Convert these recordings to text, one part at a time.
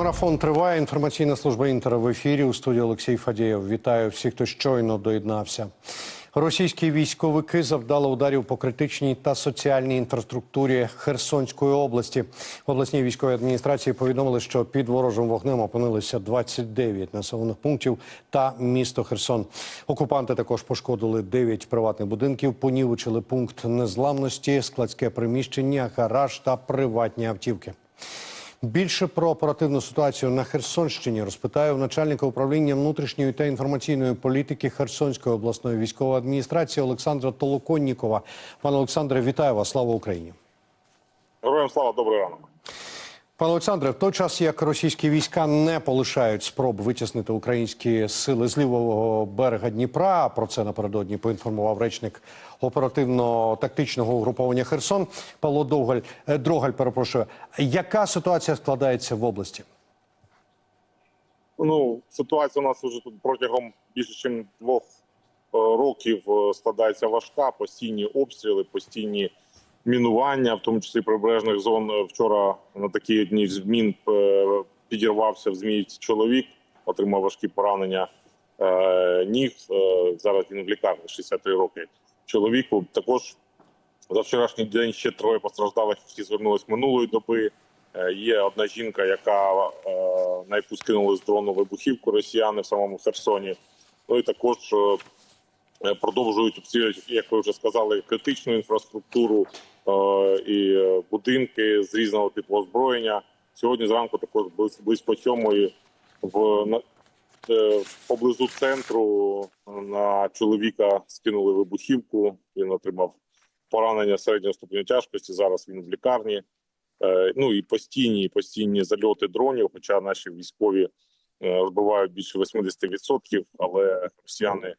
Марафон триває. Інформаційна служба інтера в ефірі у студії Олексій Фадієв. Вітаю всіх, хто щойно доєднався. Російські військовики завдали ударів по критичній та соціальній інфраструктурі Херсонської області. В обласній військовій адміністрації повідомили, що під ворожим вогнем опинилися 29 населених пунктів та місто Херсон. Окупанти також пошкодили 9 приватних будинків, понівечили пункт незламності, складське приміщення, гараж та приватні автівки. Більше про оперативну ситуацію на Херсонщині розпитаю начальника управління внутрішньої та інформаційної політики Херсонської обласної військової адміністрації Олександра Толоконнікова. Пане Олександре, вітаю вас! Слава Україні! Героям слава, добрий ранок. Пане Олександре, в той час як російські війська не полишають спроб витіснити українські сили з лівого берега Дніпра. Про це напередодні поінформував речник оперативно-тактичного угруповання Херсон Павло Довгаль е, Дрогаль. Перепрошую, яка ситуація складається в області? Ну, ситуація у нас вже тут протягом більше ніж двох е, років е, складається важка. Постійні обстріли, постійні мінування, в тому числі прибережних зон. Вчора на такій одній з змін е, підірвався в Зміївці чоловік, отримав важкі поранення е, ніг. Е, Зараз він в лікарні 63 роки. Чоловіку також за вчорашній день ще троє постраждалих, всі звернулись минулої доби. Є одна жінка, яка на яку скинули з дрону вибухівку росіяни в самому Херсоні. Ну і також продовжують обстрілювати, як ви вже сказали, критичну інфраструктуру е, і е, будинки з різного типу озброєння. Сьогодні зранку також близько- сьомої в на- е, поблизу центру на чоловіка скинули вибухівку. Він отримав поранення середнього ступеню тяжкості. Зараз він в лікарні. Е, Ну і постійні постійні зальоти дронів. Хоча наші військові е, збивають більше 80%, але росіяни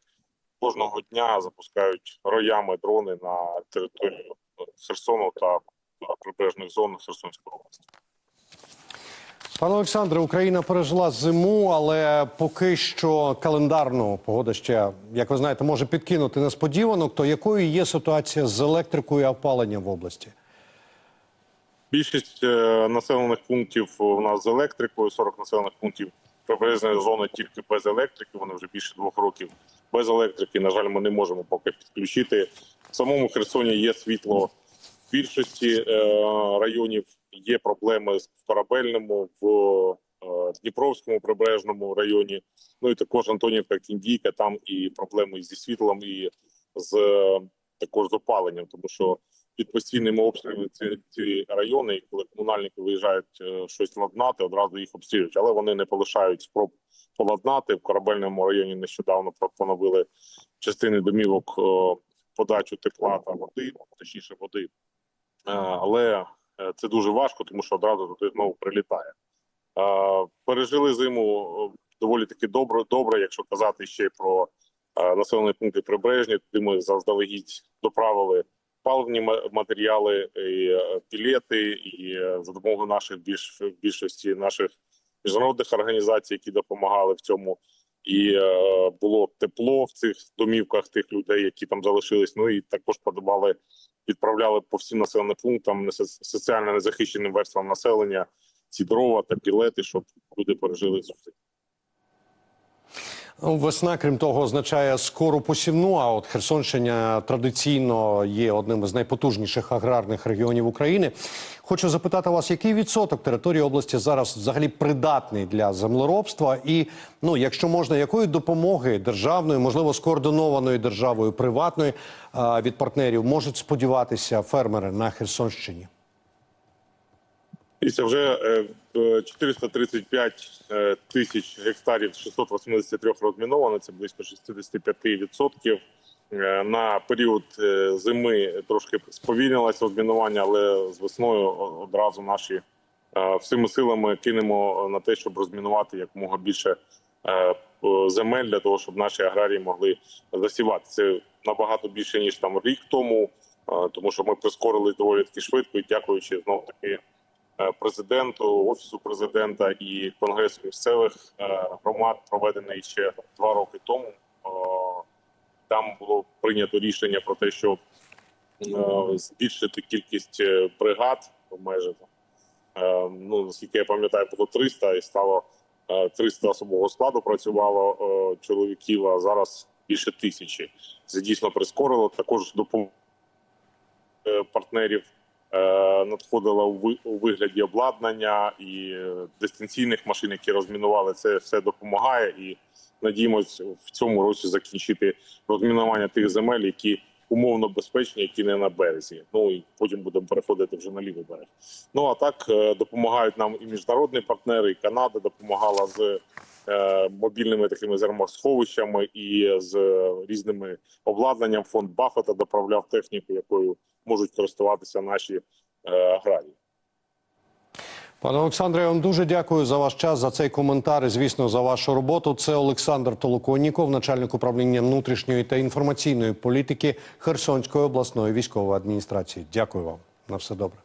кожного дня запускають роями дрони на територію Херсону та прибережних зон Херсонської області. Пане Олександре, Україна пережила зиму, але поки що календарно погода ще, як ви знаєте, може підкинути несподіванок. То якою є ситуація з електрикою і опаленням в області? Більшість е, населених пунктів у нас з електрикою, 40 населених пунктів прибережної зони тільки без електрики. Вони вже більше двох років без електрики. На жаль, ми не можемо поки підключити. В самому Херсоні є світло в більшості е, районів. Є проблеми в корабельному, в е, Дніпровському прибережному районі. Ну і також Антонівка, Кіндійка, там і проблеми зі світлом, і з також з опаленням, тому що під постійними обстрілами ці, ці райони, і коли комунальники виїжджають е, щось ладнати, одразу їх обстрілюють, але вони не полишають спроб поладнати. В корабельному районі нещодавно поновили частини домівок е, подачу тепла та води, точніше води. Е, але це дуже важко, тому що одразу туди знову прилітає. Пережили зиму доволі таки добре, добре, якщо казати ще про населені пункти прибережні, туди ми заздалегідь доправили паливні ма- матеріали, і е, пілети, і е, за допомогою наших більш більшості наших міжнародних організацій, які допомагали в цьому. І е, було тепло в цих домівках тих людей, які там залишились. Ну і також подавали, відправляли по всім населеним пунктам соціально незахищеним верствам населення ці дрова та пілети, щоб люди пережили зиму. Весна, крім того, означає скору посівну. А от Херсонщина традиційно є одним із найпотужніших аграрних регіонів України. Хочу запитати вас, який відсоток території області зараз взагалі придатний для землеробства, і ну, якщо можна, якої допомоги державної, можливо, скоординованої державою приватної від партнерів можуть сподіватися фермери на Херсонщині? Дивіться, вже е, е, 435 е, тисяч гектарів 683 розміновано, це близько 65%. Е, На період е, зими трошки сповільнилося розмінування, але з весною одразу наші всіми силами кинемо на те, щоб розмінувати якомога більше земель для того, щоб наші аграрії могли засівати. Це набагато більше ніж там рік тому, тому що ми прискорили доволі таки швидко і дякуючи знов таки президенту, офісу президента і конгресу місцевих е, громад, проведений ще два роки тому. Е, Там було прийнято рішення про те, що е, збільшити кількість е, бригад майже Е, ну наскільки я пам'ятаю, було 300 і стало е, 300 особового складу працювало е, чоловіків, а зараз більше тисячі. Це дійсно прискорило. Також допомога е, партнерів е, надходила у ви- у вигляді обладнання і е, дистанційних машин, які розмінували. Це все допомагає і надіємось в цьому році закінчити розмінування тих земель, які умовно безпечні, які не на березі. Ну і потім будемо переходити вже на лівий берег. Ну а так е, допомагають нам і міжнародні партнери, і Канада допомагала з е, мобільними такими зерносховищами і з е, різними обладнанням. Фонд Баффета доправляв техніку, якою можуть користуватися наші е, аграрії. Пане Олександре, я вам дуже дякую за ваш час, за цей коментар і, звісно, за вашу роботу. Це Олександр Толоконніков, начальник управління внутрішньої та інформаційної політики Херсонської обласної військової адміністрації. Дякую вам. На все добре.